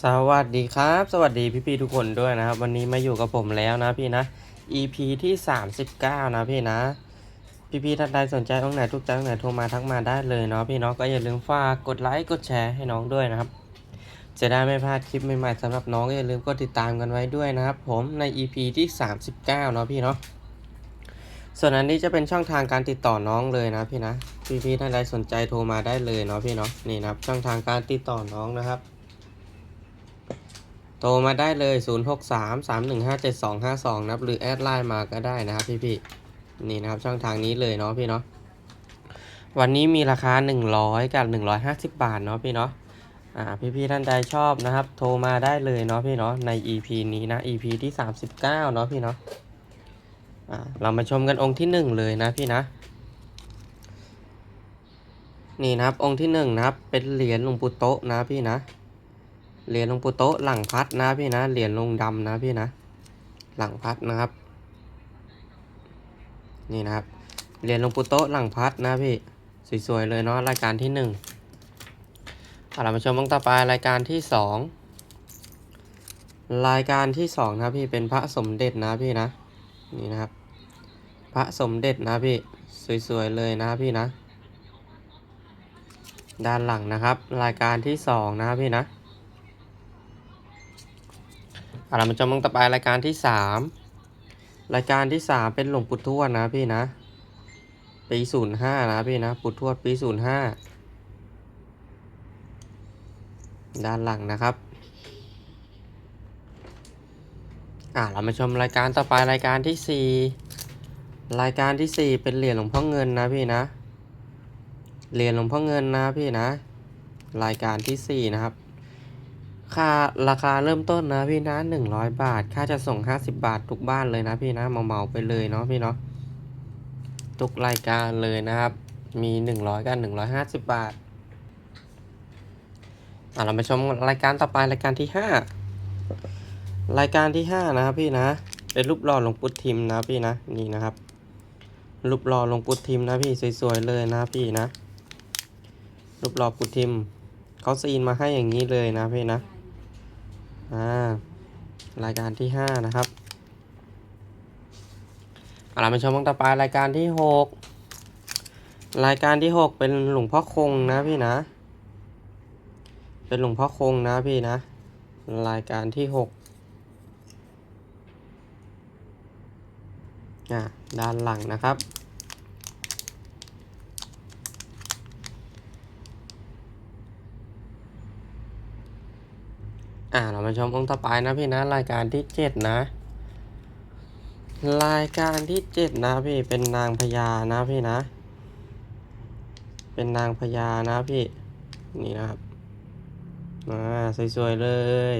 สวัสดีครับ สวัสดีพี่ๆทุกคนด้วยนะครับ วันนี้มาอยู่กับผมแล้วนะพี่นะ EP ที่ 39 นะพี่นะ พี่ๆท่านใดสนใจตรงไหนทุกใจตรงไหนโทรมาทักมาได้เลยเนาะพี่เนาะก็อย่าลืมฝากกดไลค์กดแชร์ให้น้องด้วยนะครับ จะได้ไม่พลาดคลิปใหม่ๆสำหรับน้องอย่าลืมกดติดตามกันไว้ด้วยนะครับ ผมใน EP ที่ 39 เนาะพี่เนาะส่วนอันนี้จะเป็นช่องทางการติดต่อน้องเลยนะพี่นะพี่ๆท่านใดสนใจโทรมาได้เลยเนาะพี่เนาะนี่นะครับช่องทางการติดต่อน้องนะครับ โทรมาได้เลย 0 6 3 3 1 5 7 2 5 2 นะครับ หรือแอดไลน์มาก็ได้นะครับพี่พี่ๆนี่นะครับช่องทางนี้เลยเนาะพี่เนาะ วันนี้มีราคา 100 กับ 150 บาทเนาะพี่เนาะ อ่าพี่พี่ๆท่านใดชอบนะครับ โทรมาได้เลยเนาะพี่เนาะใน EP นี้นะ EP ที่ 39 เนาะพี่เนาะ อ่าเรามาชมกันองค์ที่ 1 เลยนะพี่นะนี่นะครับองค์ที่1นะครับ เป็นเหรียญหลวงปู่โตะนะพี่นะ เหรียญลงปูโต๊ะหลังพัดนะพี่นะ เหรียญลงดำนะพี่นะ หลังพัดนะครับ นี่นะครับ เหรียญลงปูโต๊ะหลังพัดนะพี่ สวยๆเลยเนาะรายการที่หนึ่งเอาเรามาชมบ้างต่อไปรายการที่สองรายการที่สองนะพี่เป็นพระสมเด็จนะพี่นะ นี่นะครับ พระสมเด็จนะพี่ สวยๆเลยนะพี่นะ ด้านหลังนะครับ รายการที่สองนะพี่นะ อาเรามาชมกันต่อไปรายการที่สามรายการที่สามเป็นหลวงปู่ทวดนะพี่นะ ปีศูนย์ห้านะพี่นะปู่ทวดปีศูนย์ห้าด้านหลังนะครับ อ่าเรามาชมรายการต่อไปรายการที่สี่รายการที่สี่เป็นเหรียญหลวงพ่อเงินนะพี่นะ เหรียญหลวงพ่อเงินนะพี่นะ รายการที่สี่นะครับ ค่าราคาเริ่มต้นนะพี่นะหนึ่งร้อยบาท ค่าจะส่งห้าสิบบาททุกบ้านเลยนะพี่นะเหมาๆไปเลยเนาะพี่เนาะทุกรายการเลยนะครับ มีหนึ่งร้อยกันหนึ่งร้อยห้าสิบบาทอะเรามาชมรายการต่อไปรายการที่ห้ารายการที่ห้านะครับพี่นะเป็นรูปหล่อหลวงปู่ทิมนะพี่นะนี่นะครับรูปหล่อหลวงปู่ทิมนะพี่สวยๆเลยนะพี่นะรูปหล่อปู่ทิมเขาซีนมาให้อย่างนี้เลยนะพี่นะ อ่ารายการที่ห้านะครับเอาเรามาชมกันต่อไปรายการที่หกรายการที่หกเป็นหลวงพ่อคงนะพี่นะ เป็นหลวงพ่อคงนะพี่นะ รายการที่หกอ่าด้านหลังนะครับ อ่าเรามาชมองค์ต่อไปนะพี่นะรายการที่เจ็ดนะ รายการที่เจ็ดนะพี่เป็นนางพญานะพี่นะ เป็นนางพญานะพี่นี่นะครับอ่าสวยๆเลย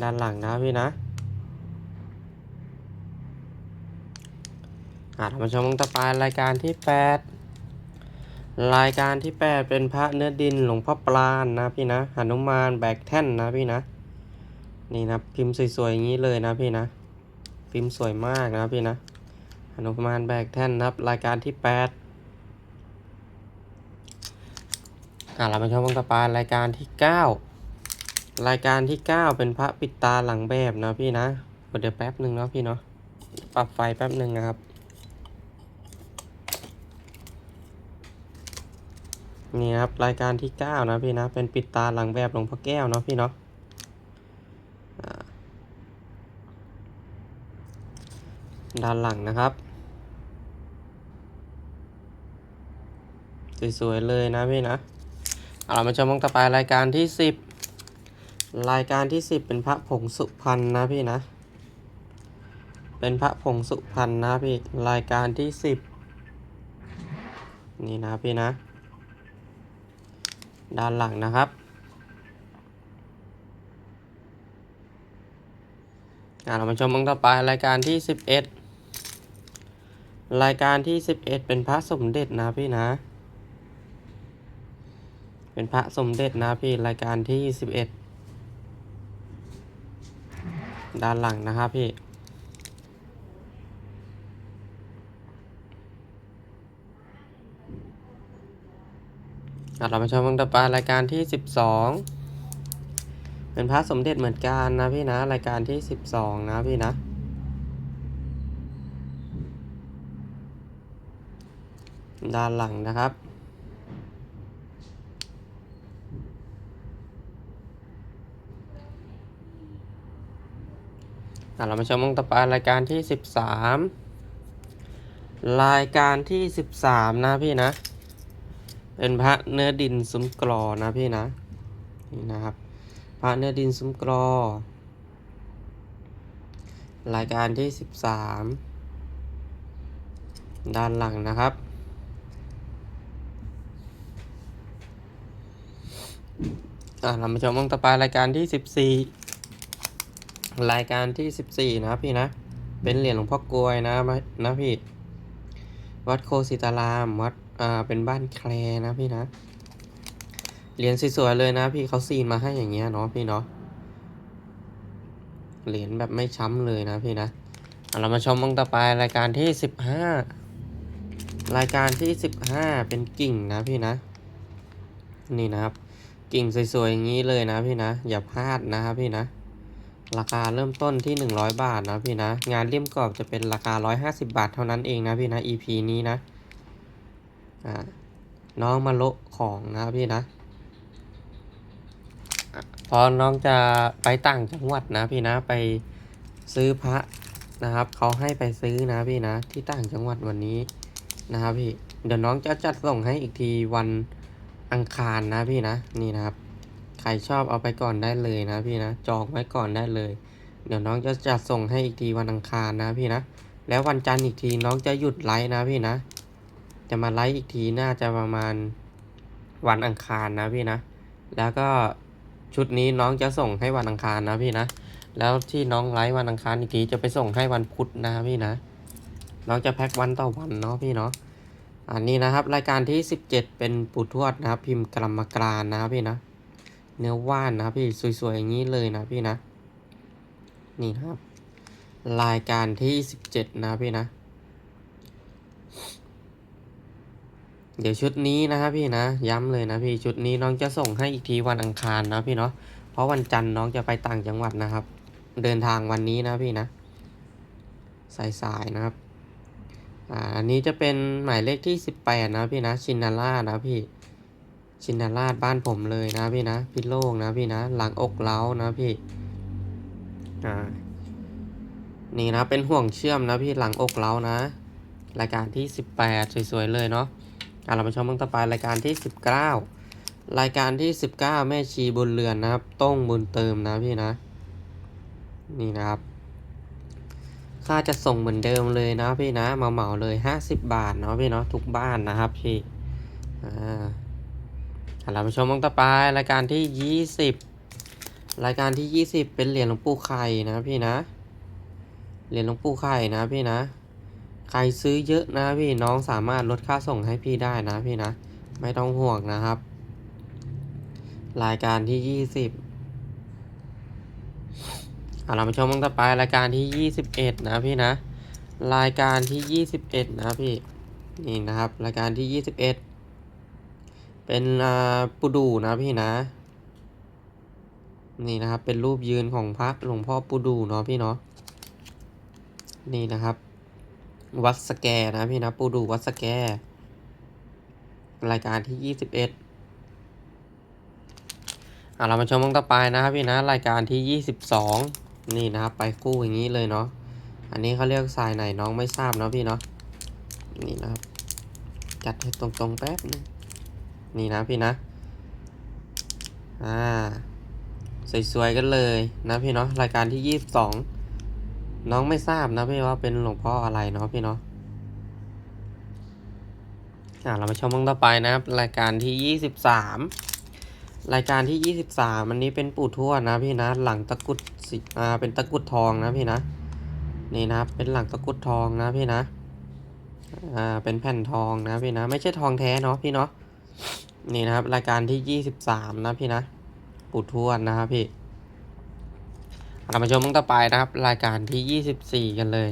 ด้านหลังนะพี่นะอ่าเรามาชมองค์ต่อไปรายการที่แปด รายการที่แปดเป็นพระเนื้อดินหลวงพ่อปราณนะพี่นะหนุมานแบกแท่นนะพี่นะ นี่นะพิมพ์สวยๆอย่างนี้เลยนะพี่นะ พิมพ์สวยมากนะพี่นะหนุมานแบกแท่นนะครับ รายการที่แปดอ่าเรามาชมกันต่อไปรายการที่เก้ารายการที่เก้าเป็นพระปิดตาหลังแบบนะพี่นะเดี๋ยวแป๊บหนึ่งเนาะพี่เนาะปรับไฟแป๊บหนึ่งนะครับ นี่ครับรายการที่เก้านะพี่นะ เป็นปิดตาหลังแบบหลวงพ่อแก้วเนาะพี่เนาะด้านหลังนะครับ สวยๆเลยนะพี่นะเอาเรามาชมกันต่อไปรายการที่สิบรายการที่สิบเป็นพระผงสุพรรณนะพี่นะ เป็นพระผงสุพรรณนะพี่ รายการที่สิบนี่นะพี่นะ ด้านหลังนะครับอ่าเรามาชมกันต่อไปรายการที่สิบเอ็ดรายการที่สิบเอ็ดเป็นพระสมเด็จนะพี่นะ เป็นพระสมเด็จนะพี่รายการที่สิบเอ็ดด้านหลังนะครับพี่ เรามาชมกันต่อไปรายการที่สิบสองเป็นพระสมเด็จเหมือนกันนะพี่นะ รายการที่สิบสองนะพี่นะ ด้านหลังนะครับอะเรามาชมองต่อไปรายการที่สิบสามรายการที่สิบสามนะพี่นะ เป็นพระเนื้อดินซุ้มกรอนะพี่นะนี่นะครับ พระเนื้อดินซุ้มกรอ รายการที่สิบสามด้านหลังนะครับอะเรามาชมองต่อไปรายการที่สิบสี่รายการที่สิบสี่นะพี่นะ เป็นเหรียญหลวงพ่อกลวยนะมานะพี่ วัดโคสิตาราม วัด อ่าเป็นบ้านแคลนะพี่นะเหรียญสวยๆเลยนะ พี่เขาซีนมาให้อย่างเงี้ยเนาะพี่เนาะเหรียญแบบไม่ช้ำเลยนะพี่นะอะเรามาชมองต่อไปรายการที่สิบห้ารายการที่สิบห้าเป็นกิ่งนะพี่นะ นี่นะครับ กิ่งสวยๆอย่างนี้เลยนะพี่นะ อย่าพลาดนะครับพี่นะราคาเริ่มต้นที่ 100 บาทนะพี่นะ งานเลี่ยมกรอบจะเป็นราคา 150 บาทเท่านั้นเองนะพี่นะ EP นี้นะ น้องมาโละของนะพี่นะอะพอน้องจะไปต่างจังหวัดนะพี่นะไปซื้อพระนะครับเขาให้ไปซื้อนะพี่นะที่ต่างจังหวัดวันนี้นะครับพี่เดี๋ยวน้องจะจัดส่งให้อีกทีวันอังคารนะพี่นะนี่นะครับ ใครชอบเอาไปก่อนได้เลยนะพี่นะจองไว้ก่อนได้เลย เดี๋ยวน้องจะจัดส่งให้อีกทีวันอังคารนะพี่นะแล้ววันจันทร์อีกทีน้องจะหยุดไลฟ์นะพี่นะ จะมาไลฟ์อีกทีน่าจะประมาณวันอังคารนะพี่นะ แล้วก็ชุดนี้น้องจะส่งให้วันอังคารนะพี่นะ แล้วที่น้องไลฟ์วันอังคารอีกทีจะไปส่งให้วันพุธนะพี่นะ น้องจะแพ็ควันต่อวันเนาะพี่เนาะ อันนี้นะครับ รายการที่ 17 เป็นปู่ทวดนะครับ พิมพ์กรรมกรานนะพี่นะ เนื้อว่านนะพี่สวยๆอย่างนี้เลยนะพี่นะ นี่ครับ รายการที่สิบเจ็ดนะพี่นะ เดี๋ยวชุดนี้นะครับพี่นะย้ำเลยนะพี่ชุดนี้น้องจะส่งให้อีกทีวันอังคารนะพี่เนาะเพราะวันจันทร์น้องจะไปต่างจังหวัดนะครับ เดินทางวันนี้นะพี่นะสายๆนะครับอ่าอันนี้จะเป็นหมายเลขที่สิบแปดนะพี่นะชินาร่านะพี่ชินาราชบ้านผมเลยนะพี่นะพี่โล่งนะพี่นะหลังอกเล้านะพี่อ่านี่นะเป็นห่วงเชื่อมนะพี่หลังอกเล้านะรายการที่สิบแปดสวยๆ เลยเนาะ เราไปชมบื้องต่อไปรายการที่สิบเก้ารายการที่สิบเก้าแม่ชีบุญเรือนนะครับ ต้องบุญเติมนะพี่นะ นี่นะครับค่าจะส่งเหมือนเดิมเลยนะพี่นะมาเหมาเลยห้าสิบบาทเนาะพี่เนาะทุกบ้านนะครับพี่อ่าเราไปชมองค์ต่อไปรายการที่ยี่สิบรายการที่ยี่สิบเป็นเหรียญหลวงปู่ไข่นะพี่นะเหรียญหลวงปู่ไข่นะพี่นะ ใครซื้อเยอะนะพี่น้องสามารถลดค่าส่งให้พี่ได้นะพี่นะ ไม่ต้องห่วงนะครับ รายการที่ยี่สิบอะเรามาชมองต่อไปรายการที่ยี่สิบเอ็ดนะพี่นะ รายการที่ยี่สิบเอ็ดนะพี่นี่นะครับ รายการที่ยี่สิบเอ็ดเป็นปูดูนะพี่นะ นี่นะครับเป็นรูปยืนของพระหลวงพ่อปูดูเนาะพี่เนาะนี่นะครับ วัดสแกนะพี่นะปูดูวัดสแก รายการที่ยี่สิบเอ็ดอะเรามาชมองค์ต่อไปนะครับพี่นะรายการที่ยี่สิบสองนี่นะครับไปคู่อย่างนี้เลยเนาะอันนี้เขาเรียกสายไหนน้องไม่ทราบเนาะพี่เนาะนี่นะครับจัดให้ตรงๆแป๊บนึงนี่นะพี่นะอ่าสวยๆกันเลยนะพี่เนาะรายการที่ยี่สิบสอง น้องไม่ทราบนะพี่ว่าเป็นหลวงพ่ออะไรเนาะพี่เนาะอ่าเรามาชมองต่อไปนะครับ รายการที่ยี่สิบสามรายการที่ยี่สิบสามอันนี้เป็นปู่ทวดนะพี่นะ หลังตะกุดสิอ่าเป็นตะกุดทองนะพี่นะนี่นะครับเป็นหลังตะกุดทองนะพี่นะอ่าเป็นแผ่นทองนะพี่นะ ไม่ใช่ทองแท้เนาะพี่เนาะนี่นะครับ รายการที่ยี่สิบสามนะพี่นะปู่ทวดนะครับพี่ เรามาชมมุ้งต่อไปนะครับ รายการที่ยี่สิบสี่กันเลย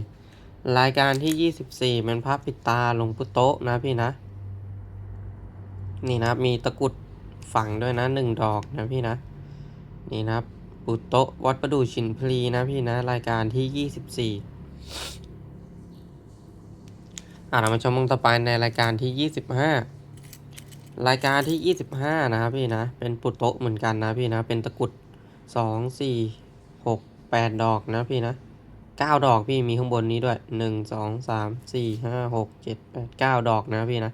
รายการที่ยี่สิบสี่เป็นพระปิดตาหลวงพุโตะนะพี่นะ นี่นะมีตะกุดฝังด้วยนะหนึ่งดอกนะพี่นะ นี่นะปุโตะวัดประดู่ชินพลีนะพี่นะ รายการที่ยี่สิบสี่อะเรามาชมมงต่อไปในรายการที่ยี่สิบห้ารายการที่ยี่สิบห้านะครับพี่นะ เป็นปุโตะเหมือนกันนะพี่นะ เป็นตะกุดสองสี่ แปดดอกนะพี่นะเก้าดอกพี่มีข้างบนนี้ด้วยหนึ่งสองสามสี่ห้าหกเจ็ดแปดเก้าดอกนะพี่นะ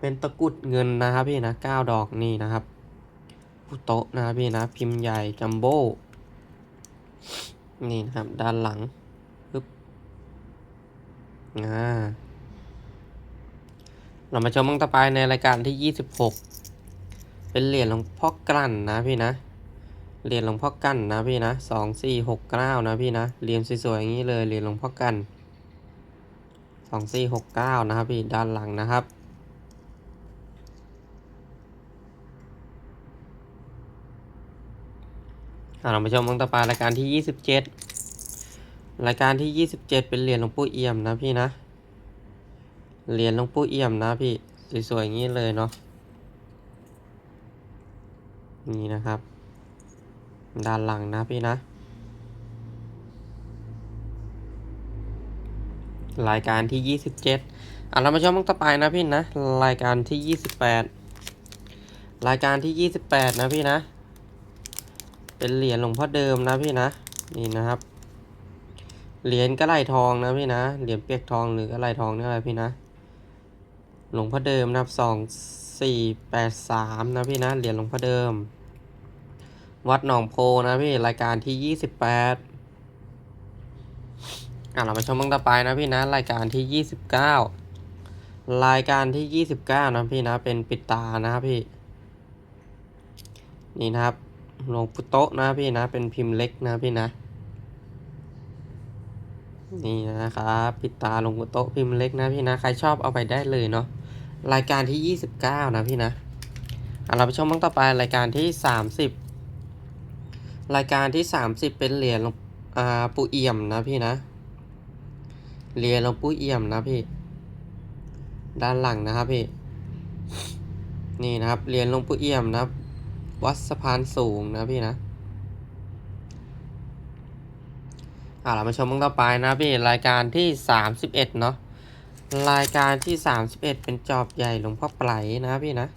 เป็นตะกุดเงินนะครับพี่นะเก้าดอกนี่นะครับปุโตะนะครับพี่นะ พิมพ์ใหญ่จัมโบ้นี่นะครับ ด้านหลังปึ๊บอ่าเรามาชมมังต่อไปในรายการที่ยี่สิบหกเป็นเหรียญหลวงพ่อกลั่นนะพี่นะ เหรียญหลวงพ่อกั้นนะพี่นะสองสี่หกเก้านะพี่นะเหรียญสวยๆอย่างนี้เลยเหรียญหลวงพ่อกั้นสองสี่หกเก้านะครับพี่ด้านหลังนะครับเรามาชมมังตะปารายการที่ยี่สิบเจ็ดรายการที่ยี่สิบเจ็ดเป็นเหรียญหลวงปู่เอี่ยมนะพี่นะ เหรียญหลวงปู่เอี่ยมนะพี่ สวยๆอย่างนี้เลยเนาะ นี่นะครับ ด้านหลังนะพี่นะ รายการที่ยี่สิบเจ็ดอะเรามาชมมังตะปายนะพี่นะ รายการที่ยี่สิบแปดรายการที่ยี่สิบแปดนะพี่นะ เป็นเหรียญหลวงพ่อเดิมนะพี่นะ นี่นะครับ เหรียญกระไรทองนะพี่นะ เหรียญเปียกทองหรือกระไรทองนี่อะไรพี่นะ หลวงพ่อเดิมนะครับสองสี่แปดสามนะพี่นะ เหรียญหลวงพ่อเดิม วัดหนองโพนะพี่รายการที่ยี่สิบแปดอะเรามาชมบ้างต่อไปนะพี่นะรายการที่ยี่สิบเก้ารายการที่ยี่สิบเก้านะพี่นะเป็นปิดตานะพี่ นี่นะครับหลวงพุโตะนะพี่นะเป็นพิมพ์เล็กนะพี่นะ นี่นะครับปิดตาหลวงพุโตะพิมพ์เล็กนะพี่นะใครชอบเอาไปได้เลยเนาะรายการที่ยี่สิบเก้านะพี่นะอะเราไปชมบ้างต่อไปรายการที่สามสิบ รายการที่สามสิบเป็นเหรียญหลวงอ่าปู่เอี่ยมนะพี่นะ เหรียญหลวงปู่เอี่ยมนะพี่ ด้านหลังนะครับพี่ นี่นะครับ เหรียญหลวงปู่เอี่ยมนะครับ วัดสะพานสูงนะพี่นะอ่าเรามาชมมึงต่อไปนะพี่ รายการที่สามสิบเอ็ดเนาะรายการที่สามสิบเอ็ดเป็นจอบใหญ่หลวงพ่อไปลนะพี่นะ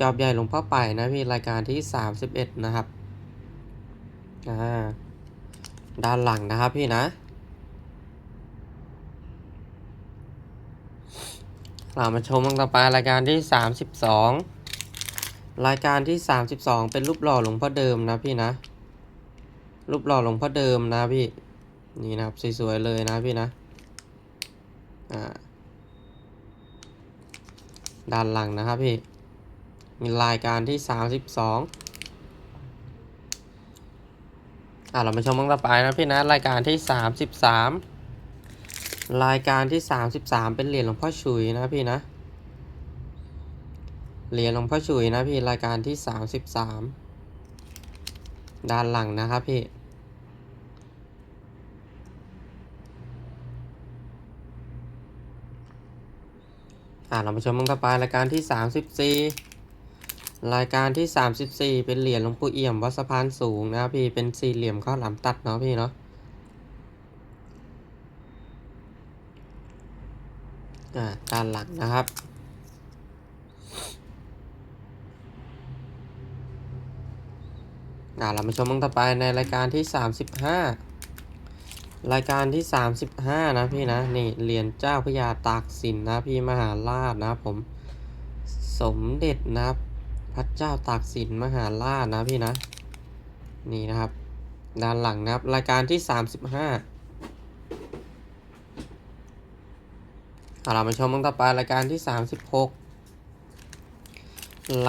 จอบใหญ่หลวงพ่อไปนะพี่รายการที่สามสิบเอ็ดนะครับ อ่าด้านหลังนะครับพี่นะ เรามาชมมึงต่อไปรายการที่สามสิบสองรายการที่ 32 เป็นรูปหล่อหลวงพ่อเดิมนะพี่นะ รูปหล่อหลวงพ่อเดิมนะพี่ นี่นะครับสวยๆเลยนะพี่นะ อ่า ด้านหลังนะครับพี่ มีรายการที่ 32 อ่าเรามาชมมังต่อไปนะพี่นะรายการที่ 33 รายการที่ 33 เป็นเหรียญหลวงพ่อชุยนะพี่นะเหรียญหลวงพ่อฉุยนะพี่รายการที่สามสิบสามด้านหลังนะครับพี่อ่าเรามาชมมันต่อไปรายการที่สามสิบสี่ รายการที่สามสิบสี่เป็นเหรียญหลวงปู่เอี่ยมวัดสะพานสูงนะพี่เป็นสี่เหลี่ยมข้าวหลามตัดเนาะพี่เนาะอ่าด้านหลังนะครับอ่าเรามาชมมังต่อไปในรายการที่สามสิบห้ารายการที่สามสิบห้านะพี่นะนี่เหรียญเจ้าพระยาตากสินนะพี่มหาราชนะผมสมเด็จนะครับ พระเจ้าตากสินมหาราชนะพี่นะ นี่นะครับ ด้านหลังนะครับ รายการที่สามสิบห้าเรามาชมมังต่อไปรายการที่สามสิบหก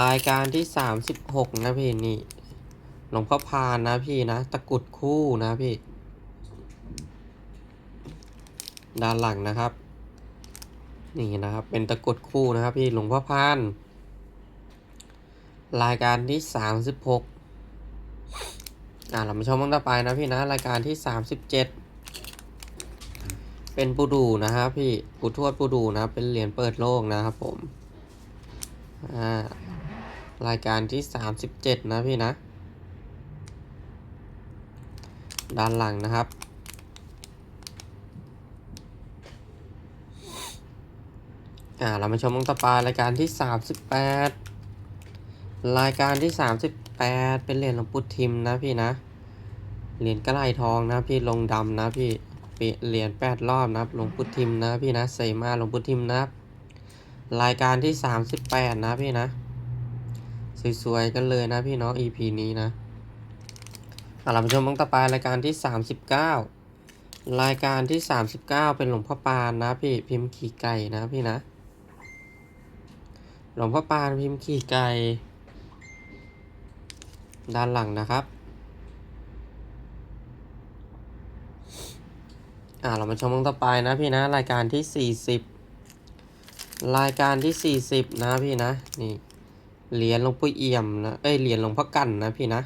รายการที่สามสิบหกนะพี่นี่หลวงพ่อพานนะพี่นะ ตะกุดคู่นะพี่ ด้านหลังนะครับ นี่นะครับ เป็นตะกุดคู่นะครับพี่หลวงพ่อพาน รายการที่สามสิบหกอ่าเรามาชมมันต่อไปนะพี่นะ รายการที่สามสิบเจ็ดเป็นปูดูนะครับพี่ปูทวดปูดูนะ เป็นเหรียญเปิดโลกนะครับผม อ่า รายการที่สามสิบเจ็ดนะพี่นะ ด้านหลังนะครับอ่าเรามาชมวงต่อไปรายการที่38 รายการที่ 38 เป็นเหรียญหลวงปู่ทิมนะพี่นะ เหรียญกระไหลทองนะพี่ลงดำนะพี่เปลี่ยนเหรียญ8รอบนะครับหลวงปู่ทิมนะพี่นะเซมาหลวงปู่ทิมนะครับ รายการที่ 38 นะพี่นะ สวยๆกันเลยนะพี่เนาะ EP นี้นะอะเรามาชมวงต่อไปรายการที่ 39 รายการที่ 39 เป็นหลวงพ่อปานนะพี่พิมพ์ขี่ไก่นะพี่นะ หลวงพ่อปานพิมพ์ขี่ไก่ ด้านหลังนะครับ อ่าเรามาชมวงต่อไปนะพี่นะ รายการที่ 40 รายการที่ 40 นะพี่นะ นี่เหรียญหลวงปู่เอี่ยมนะ เอ้ยเหรียญหลวงพ่อกันนะพี่นะ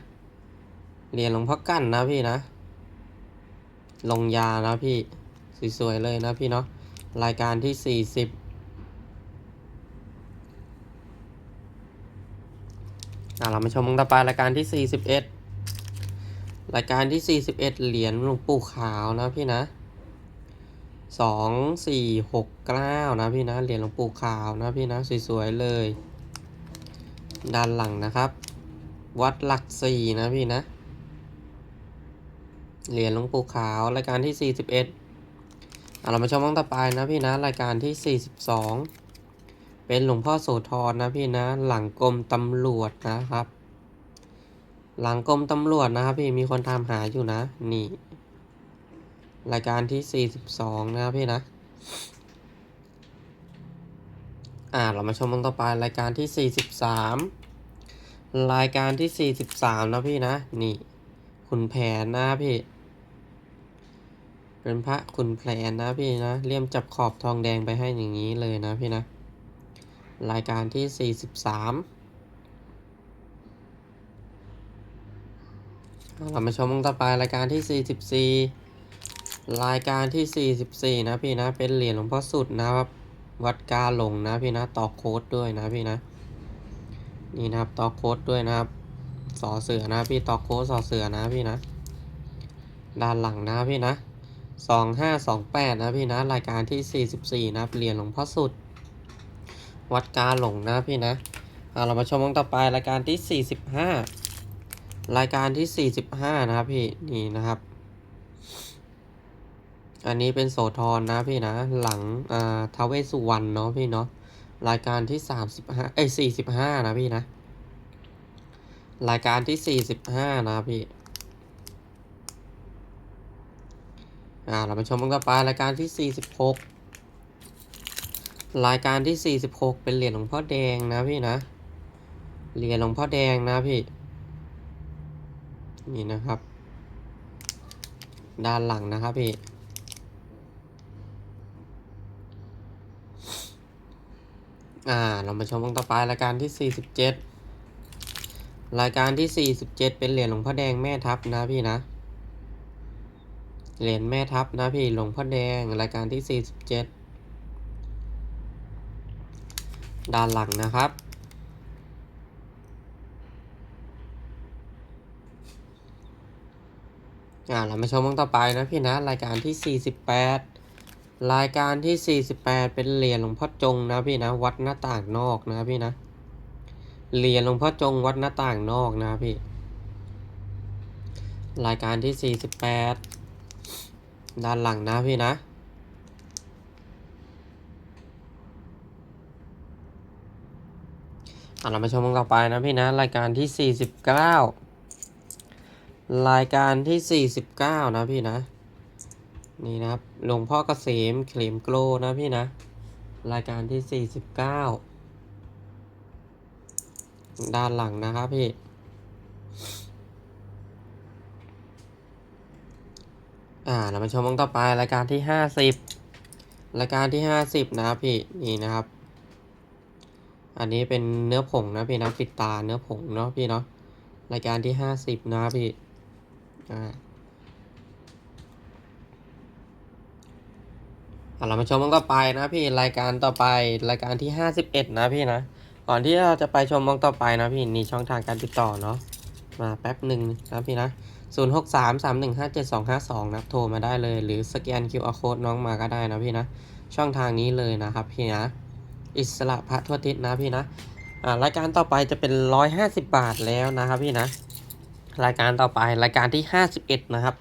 เหรียญหลวงพ่อกันนะพี่นะ ลงยานะพี่ สวยๆเลยนะพี่เนาะ รายการที่ 40 อ่า เรามาชมวงต่อไปรายการที่ 41 รายการที่ 41 เหรียญหลวงปู่ขาวนะพี่นะสองสี่หกเก้านะพี่นะ เหรียญหลวงปู่ขาวนะพี่นะ สวยๆเลย ด้านหลังนะครับ วัดหลักสี่นะพี่นะ เหรียญหลวงปู่ขาว รายการที่ 41อะเรามาชมวงต่อไปนะพี่นะ รายการที่ 42 เป็นหลวงพ่อโสธรนะพี่นะ หลังกรมตำรวจนะครับ หลังกรมตำรวจนะครับ พี่มีคนตามหาอยู่นะ นี่ รายการที่ 42 นะครับพี่นะ อ่าเรามาชมวงต่อไปรายการที่ 43 รายการที่ 43 นะพี่นะ นี่ ขุนแผนนะพี่เป็นพระขุนแผนนะพี่นะเลี่ยมจับขอบทองแดงไปให้อย่างนี้เลยนะพี่นะ รายการที่ 43 เรามาชมวงต่อไปรายการที่ 44 รายการที่ 44 นะพี่นะ เป็นเหรียญหลวงพ่อสุดนะครับ วัดกาหลงนะพี่นะ ต่อโค้ดด้วยนะพี่นะ นี่นะครับต่อโค้ดด้วยนะครับ สอเสือนะพี่ต่อโค้ดสอเสือนะพี่นะ ด้านหลังนะพี่นะ 2528 นะพี่นะ รายการที่ 44 นะครับ เหรียญหลวงพ่อสุด วัดกาหลงนะพี่นะเอาเรามาชมวงต่อไปรายการที่ 45 รายการที่ 45 นะครับพี่นี่นะครับ อันนี้เป็นโสธรนะพี่นะหลังอ่าทเวสุวรรณเนาะพี่เนาะรายการที่ 35 เอ้ย45 นะพี่นะ รายการที่ 45 นะพี่อ่าเรามาชมกันต่อไปรายการที่ 46 รายการที่ 46 เป็นเหรียญหลวงพ่อแดงนะพี่นะ เหรียญหลวงพ่อแดงนะพี่ นี่นะครับ ด้านหลังนะครับพี่ อ่า เรามาชมวงต่อไปรายการที่ 47 รายการที่ 47 เป็นเหรียญหลวงพ่อแดงแม่ทัพนะพี่นะ เหรียญแม่ทัพนะพี่ หลวงพ่อแดง รายการที่ 47 ด้านหลังนะครับ อ่า เรามาชมวงต่อไปนะพี่นะ รายการที่ 48 รายการที่ 48 เป็นเหรียญหลวงพ่อจงนะพี่นะ วัดหน้าต่างนอกนะพี่นะ เหรียญหลวงพ่อจงวัดหน้าต่างนอกนะพี่ รายการที่ 48 ด้านหลังนะพี่นะ อะ เรามาชมกันต่อไปนะพี่นะ รายการที่ 49 รายการที่ 49 นะพี่นะ นี่นะครับหลวงพ่อเกษมเขลมโกลนะพี่นะ รายการที่ 49 ด้านหลังนะครับพี่อ่าเรามาชมวงต่อไปรายการที่50รายการที่50นะครับพี่นี่นะครับ อันนี้เป็นเนื้อผงนะพี่นะปิดตาเนื้อผงเนาะพี่เนาะรายการที่50นะพี่อ่าเรามาชมวงต่อไปนะพี่รายการต่อไปรายการที่51นะพี่นะก่อนที่เราจะไปชมวงต่อไปนะพี่นี่ช่องทางการติดต่อเนาะมาแป๊บหนึ่งนะพี่นะ0 6 3 3 1 5 7 2 5 2นะครับโทรมาได้เลย หรือสแกน QR code น้องมาก็ได้นะพี่นะช่องทางนี้เลยนะครับพี่นะ อิสระพระทั่วทิศนะพี่นะอ่ารายการต่อไปจะเป็น 150 บาทแล้วนะครับพี่นะ รายการต่อไปรายการที่ 51 นะครับ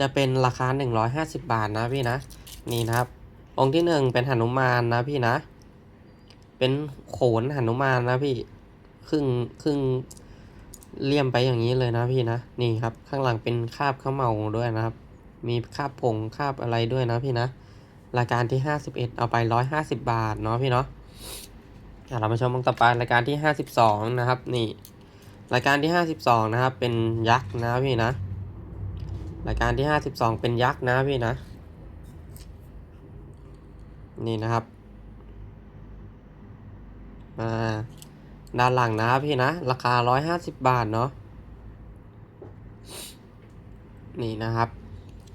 จะเป็นราคา 150 บาทนะพี่นะ นี่นะครับ องค์ที่หนึ่งเป็นหนุมานนะพี่นะ เป็นโขนหนุมานนะพี่ ครึ่งครึ่งเลี่ยมไปอย่างนี้เลยนะพี่นะ นี่ครับ ข้างหลังเป็นคาบข้าวเมาด้วยนะครับ มีคาบผงคาบอะไรด้วยนะพี่นะ รายการที่ 51 เอาไป 150 บาทเนาะพี่เนาะ เรามาชมองต่อไปรายการที่ 52 นะครับ นี่ รายการที่ 52 นะครับ เป็นยักษ์นะพี่นะ รายการที่ 52 เป็นยักษ์นะพี่นะ นี่นะครับ มาด้านหลังนะพี่นะ ราคา 150 บาทเนาะ นี่นะครับ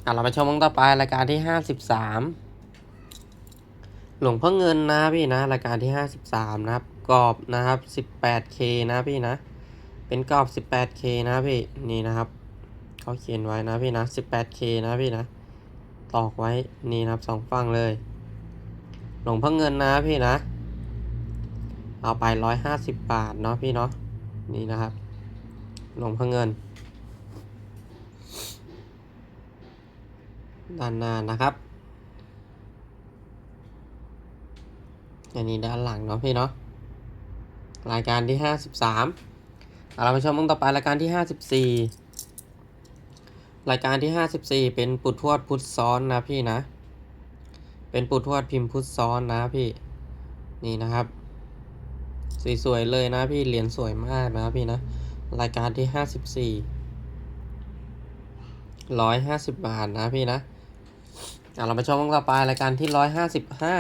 อะเรามาชมองต่อไปรายการที่ 53 หลวงพ่อเงินนะพี่นะรายการที่ 53 นะครับกรอบนะครับ 18K นะพี่นะ เป็นกรอบ 18K นะพี่นี่นะครับเขาเขียนไว้นะพี่นะ 18K นะพี่นะ ตอกไว้นี่นะครับสองฝั่งเลย หลวงพ่อเงินนะพี่นะ เอาไป 150 บาทเนาะพี่เนาะนี่นะครับ หลวงพ่อเงินด้านหน้านะครับ อันนี้ด้านหลังเนาะพี่เนาะรายการที่53เอาเรามาชมมึงต่อไปรายการที่54รายการที่54เป็นปุถทวดพุทธซ้อนนะพี่นะ เป็นปุถทวดพิมพ์พุทธซ้อนนะพี่นี่นะครับสวยๆเลยนะพี่เหรียญสวยมากนะพี่นะรายการที่54 150บสี่ร้อยห้าสิบบาทนะพี่นะอะเรามาชมกันต่อไปรายการที่ร้อยห้าสิบห้า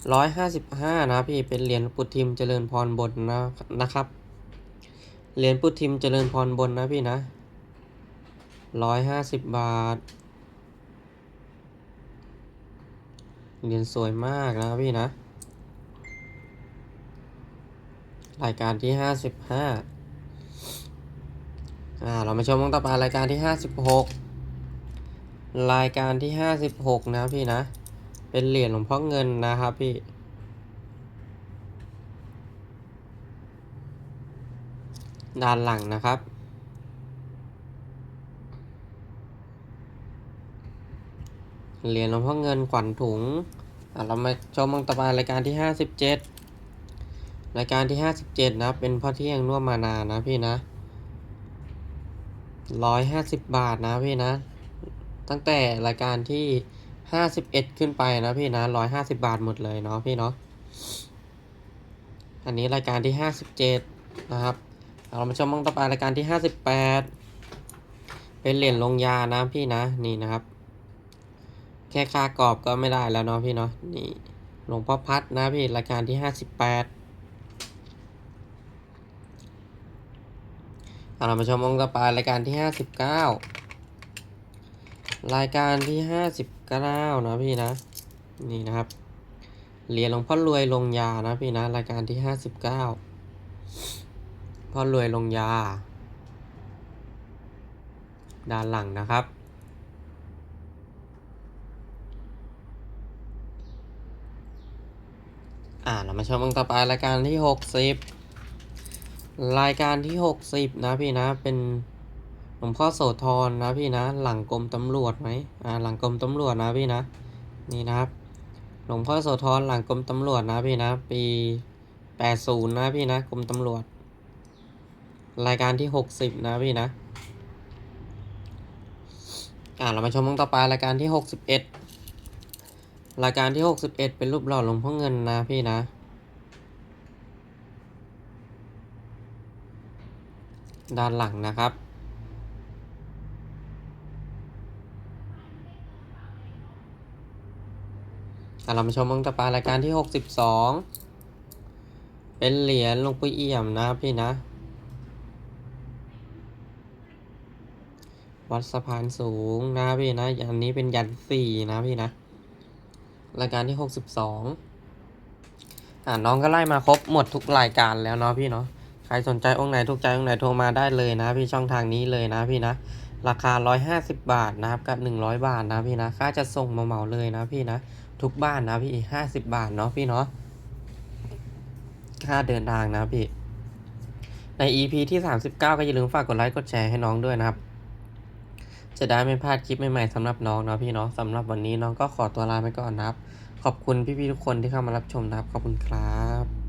155 155นะพี่เป็นเหรียญปุถิมเจริญพรบนนะนะครับ เหรียญปุถิมเจริญพรบนนะพี่นะ150บบาท เหรียญสวยมากนะพี่นะ รายการที่ห้าสิบห้าอ่าเรามาชมกันต่อไปรายการที่ห้าสิบหกรายการที่ห้าสิบหกนะพี่นะ เป็นเหรียญหลวงพ่อเงินนะครับพี่ ด้านหลังนะครับ เหรียญหลวงพ่อเงินขวัญถุง เรามาชมกันต่อไปรายการที่ห้าสิบเจ็ดรายการที่57นะ เป็นพ่อเที่ยงร่วมมานานนะพี่นะ150บาทนะพี่นะ ตั้งแต่รายการที่ 51ขึ้นไปนะพี่นะ150บาทหมดเลยเนาะพี่เนาะ อันนี้รายการที่57นะครับ เรามาชมมังต่อไปรายการที่58เป็นเหรียญลงยานะพี่นะนี่นะครับ แค่ค่ากรอบก็ไม่ได้แล้วเนาะพี่เนาะนี่หลวงพ่อพัดนะพี่รายการที่58เอาเรามาชมองค์ต่อไปรายการที่ห้าสิบเก้ารายการที่ห้าสิบ เก้านะพี่นะ นี่นะครับ เหรียญหลวงพ่อรวยลงยานะพี่นะรายการที่ห้าสิบเก้าพ่อรวยลงยา ด้านหลังนะครับ อ่าเรามาชมองค์ต่อไปรายการที่หกสิบรายการที่60นะพี่นะเป็น หลวงพ่อโสธรนะพี่นะ หลังกรมตำรวจไหมอ่าหลังกรมตำรวจนะพี่นะ นี่นะครับ หลวงพ่อโสธรหลังกรมตำรวจนะพี่นะ ปี80นย์นะพี่นะกรมตำรวจ รายการที่60นะพี่นะ อ่าเรามาชมกันต่อไปรายการที่61รายการที่61เป็นรูปหล่อหลวงพ่อเงินนะพี่นะด้านหลังนะครับ อ่เรามาชมมังตะปารายการที่ 62 เป็นเหรียญลงปู่เอี่ยมนะพี่นะ วัดสะพานสูงนะพี่นะ อันนี้เป็นยันสี่นะพี่นะ รายการที่ 62อ่าน้องก็ไล่มาครบหมดทุกรายการแล้วเนาะพี่เนาะ ใครสนใจองค์ไหนถูกใจองค์ไหนโทรมาได้เลยนะ พี่ช่องทางนี้เลยนะพี่นะ ราคา 150 บาทนะครับกับ 100 บาทนะพี่นะ ค่าจะส่งมาเหมาเลยนะพี่นะ ทุกบ้านนะพี่50บาทเนาะพี่เนาะค่าเดินทางนะพี่ ใน EP ที่ 39 ก็อย่าลืมฝากกดไลค์กดแชร์ให้น้องด้วยนะครับ จะได้ไม่พลาดคลิปใหม่ๆสำหรับน้องเนาะพี่เนาะสำหรับวันนี้น้องก็ขอตัวลาไปก่อนนะครับ ขอบคุณพี่ๆทุกคนที่เข้ามารับชมนะครับ ขอบคุณครับ